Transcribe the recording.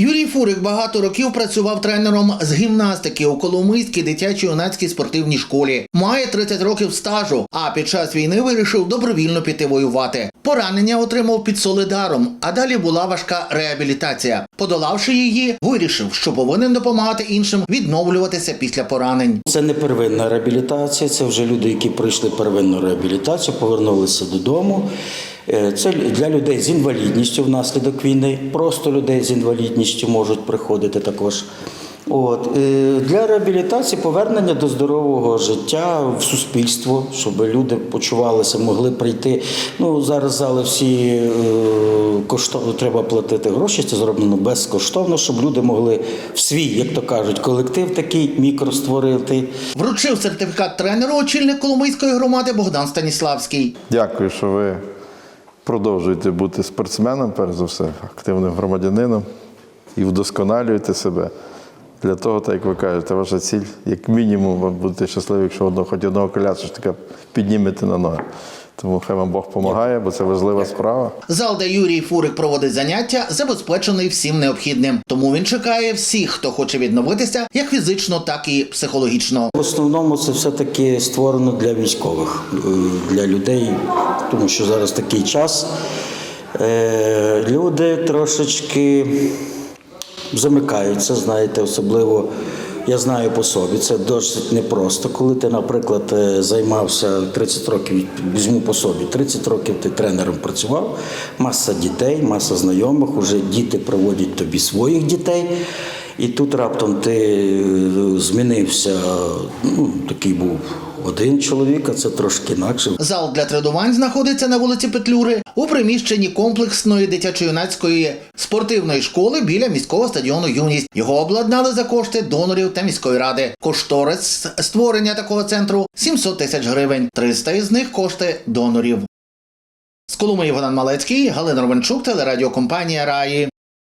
Юрій Фурик багато років працював тренером з гімнастики у Коломийській дитячо-юнацькій спортивній школі. Має 30 років стажу, а під час війни вирішив добровільно піти воювати. Поранення отримав під Солидаром, а далі була важка реабілітація. Подолавши її, вирішив, що повинен допомагати іншим відновлюватися після поранень. Це не первинна реабілітація, це вже люди, які пройшли первинну реабілітацію, повернулися додому. Е, Це для людей з інвалідністю внаслідок війни. Просто людей з інвалідністю можуть приходити також. От е, для реабілітації повернення до здорового життя в суспільство, щоб люди почувалися, могли прийти. Ну зараз зали всі е, коштовно треба платити гроші. Це зроблено безкоштовно, щоб люди могли в свій, як то кажуть, колектив такий мікро створити. Вручив сертифікат тренеру очільник Коломийської громади Богдан Станіславський. Дякую, що ви продовжуєте бути спортсменом, перш за все, активним громадянином і вдосконалюєте себе. Для того, так як ви кажете, ваша ціль, як мінімум, вам бути щасливі, якщо одного, хоч одного колясочника піднімете на ноги. Тому хай вам Бог допомагає, бо це важлива справа. Зал, де Юрій Фурик проводить заняття, забезпечений всім необхідним. Тому він чекає всіх, хто хоче відновитися, як фізично, так і психологічно. В основному це все-таки створено для військових, для людей, тому що зараз такий час. Е, Люди трошечки замикаються, знаєте, особливо. Я знаю по собі, це досить непросто. Коли ти, наприклад, е, займався 30 років, візьму по собі, 30 років ти тренером працював, маса дітей, маса знайомих, уже діти проводять тобі своїх дітей. І тут раптом ти е, змінився, ну, такий був один чоловік, а це трошки інакше. Зал для тренувань знаходиться на вулиці Петлюри у приміщенні комплексної дитячо-юнацької спортивної школи біля міського стадіону Юність. Його обладнали за кошти донорів та міської ради. Кошторис створення такого центру 700 тисяч гривень. 300 із них кошти донорів. З Коломиї Богдан Малецький, Галина Ровенчук, телерадіокомпанія Раї.